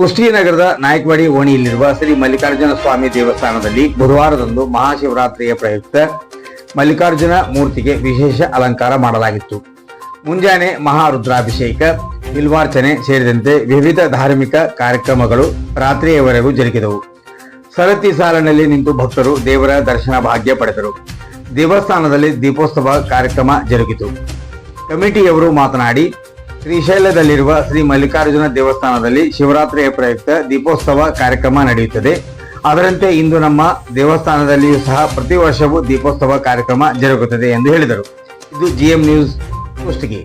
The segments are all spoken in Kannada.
ಕುಷ್ಟಗಿನಗರದ ನಾಯಕವಾಡಿ ಓಣಿಯಲ್ಲಿರುವ ಶ್ರೀ ಮಲ್ಲಿಕಾರ್ಜುನ ಸ್ವಾಮಿ ದೇವಸ್ಥಾನದಲ್ಲಿ ಬುಧವಾರದಂದು ಮಹಾಶಿವರಾತ್ರಿಯ ಪ್ರಯುಕ್ತ ಮಲ್ಲಿಕಾರ್ಜುನ ಮೂರ್ತಿಗೆ ವಿಶೇಷ ಅಲಂಕಾರ ಮಾಡಲಾಗಿತ್ತು. ಮುಂಜಾನೆ ಮಹಾರುದ್ರಾಭಿಷೇಕ, ನಿಲ್ವಾರ್ಚನೆ ಸೇರಿದಂತೆ ವಿವಿಧ ಧಾರ್ಮಿಕ ಕಾರ್ಯಕ್ರಮಗಳು ರಾತ್ರಿಯವರೆಗೂ ಜರುಗಿದವು. ಸರತಿ ಸಾಲಿನಲ್ಲಿ ನಿಂತು ಭಕ್ತರು ದೇವರ ದರ್ಶನ ಭಾಗ್ಯ ಪಡೆದರು. ದೇವಸ್ಥಾನದಲ್ಲಿ ದೀಪೋತ್ಸವ ಕಾರ್ಯಕ್ರಮ ಜರುಗಿತು. ಕಮಿಟಿಯವರು ಮಾತನಾಡಿ ಶ್ರೀಶೈಲದಲ್ಲಿರುವ ಶ್ರೀ ಮಲ್ಲಿಕಾರ್ಜುನ ದೇವಸ್ಥಾನದಲ್ಲಿ ಶಿವರಾತ್ರಿಯ ಪ್ರಯುಕ್ತ ದೀಪೋತ್ಸವ ಕಾರ್ಯಕ್ರಮ ನಡೆಯುತ್ತದೆ. ಅದರಂತೆ ಇಂದು ನಮ್ಮ ದೇವಸ್ಥಾನದಲ್ಲಿಯೂ ಸಹ ಪ್ರತಿ ವರ್ಷವೂ ದೀಪೋತ್ಸವ ಕಾರ್ಯಕ್ರಮ ಜರುಗುತ್ತದೆ ಎಂದು ಹೇಳಿದರು. ಇದು ಜಿಎಂ ನ್ಯೂಸ್ ಕುಷ್ಟಗಿ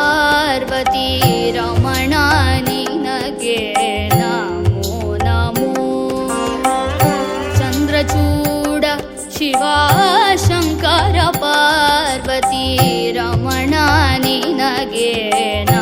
पार्वती रमणानि नगे नमो नमो। चन्द्रचूड शिवा शङ्कर पार्वती रमणानि नगे न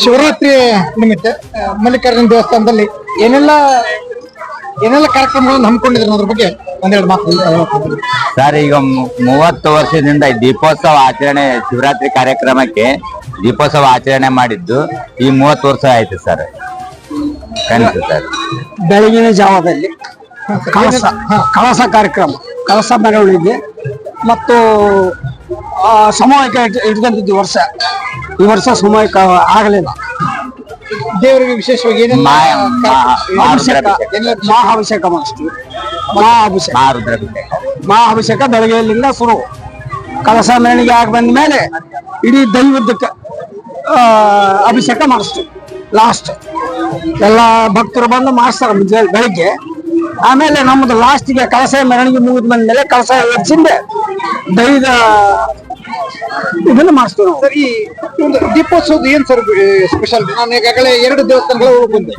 ಶಿವರಾತ್ರಿ ನಿಮಿತ್ತ ಮಲ್ಲಿಕಾರ್ಜುನ ದೇವಸ್ಥಾನದಲ್ಲಿ ಏನೆಲ್ಲ ಏನೆಲ್ಲ ಕಾರ್ಯಕ್ರಮಗಳನ್ನು ಹಮ್ಮಿಕೊಂಡಿದ್ರು ಅದ್ರ ಬಗ್ಗೆ ಒಂದೆರಡು ಮಾತು. ಸರ್ ಈಗ ಮೂವತ್ತು ವರ್ಷದಿಂದ ಈ ದೀಪೋತ್ಸವ ಆಚರಣೆ ಶಿವರಾತ್ರಿ ಕಾರ್ಯಕ್ರಮಕ್ಕೆ ದೀಪೋತ್ಸವ ಆಚರಣೆ ಮಾಡಿದ್ದು ಈ ಮೂವತ್ತು ವರ್ಷ ಆಯ್ತು ಸರ್. ಸರ್. ಬೆಳಗಿನ ಜಾವದಲ್ಲಿ ಕಳಸ ಕಳಸ ಕಾರ್ಯಕ್ರಮ ಕಳಸ ಮೆರವಣಿಗೆ ಮತ್ತು ಆ, ಇಟ್ಕೊಂಡಿದ್ದು ಇಟ್ಕೊಂತಿದ್ವಿ ವರ್ಷ. ಈ ವರ್ಷ ಸಮಯ ಆಗಲಿಲ್ಲ. ದೇವರಿಗೆ ವಿಶೇಷವಾಗಿ ಏನೆಲ್ಲ ಮಾ- ಮಹಾ ಅಭಿಷೇಕ. ಮಹಾಭಿಷೇಕ ಮಾಡಿಸ್ತೀವಿ. ಮಹಾಭಿಷೇಕ. ಮಹಾ ಮಹಾಭಿಷೇಕ ಬೆಳಗ್ಗೆಯಲ್ಲಿಂದ ಶುರು. ಕಳಸ ಮೆರವಣಿಗೆ ಆಗಿ ಬಂದ ಮೇಲೆ ಇಡೀ ದೈವದಕ್ಕೆ ಅಭಿಷೇಕ ಮಾಡಿಸ್ತೀವಿ. ಲಾಸ್ಟ್ ಎಲ್ಲ ಭಕ್ತರು ಬಂದು ಮಾಡಿಸ್ತಾರೆ ಮುಂಜಾನೆ ಬೆಳಿಗ್ಗೆ. ಆಮೇಲೆ ನಮ್ದು ಲಾಸ್ಟ್ಗೆ ಕಳಸ ಮೆರವಣಿಗೆ ಮುಗಿದ ಬಂದ್ಮೇಲೆ ಕಳಸ ಹೆಚ್ಚಿಂದ ದೈವದ ಇದನ್ನು ಮಾಡಿಸ್ತೀವಿ ನಾವು. ಸರ್ ಈ ಒಂದು ದೀಪೋತ್ಸವದ ಏನ್ ಸರ್ ಸ್ಪೆಷಲ್ ನಾನು ಈಗಾಗಲೇ ಎರಡು ದೇವಸ್ಥಾನಗಳ ಹೋಗ್ಬಂದೆ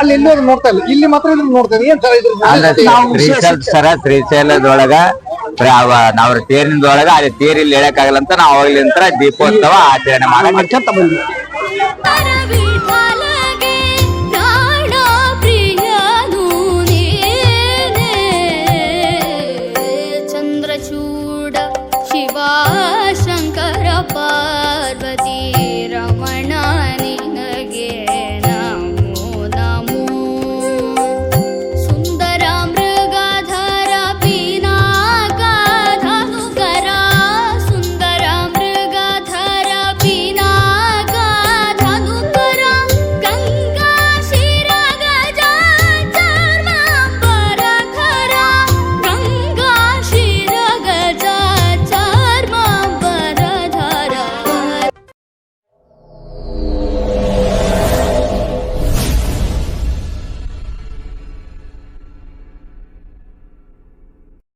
ಅಲ್ಲಿ ಎಲ್ಲೂ ಅದನ್ನ ನೋಡ್ತಾ ಇಲ್ಲ. ಇಲ್ಲಿ ಮಾತ್ರ ಇದನ್ನ ನೋಡ್ತಾ ಏನ್ ಸರ್ ಇದ್ರ ಶ್ರೀಶೈಲ ಸರ ಶ್ರೀಶೈಲದೊಳಗ ನಾವ್ ತೇರಿನದೊಳಗ ಅಲ್ಲಿ ತೇರಿಲ್ಲಿ ಹೇಳಕ್ಕಾಗಲ್ಲ ಅಂತ ನಾವು ಅವಾಗ್ಲಿಂತ್ರ ದೀಪೋತ್ಸವ ಆಚರಣೆ ಮಾಡಿ ಬಂದ್ವಿ.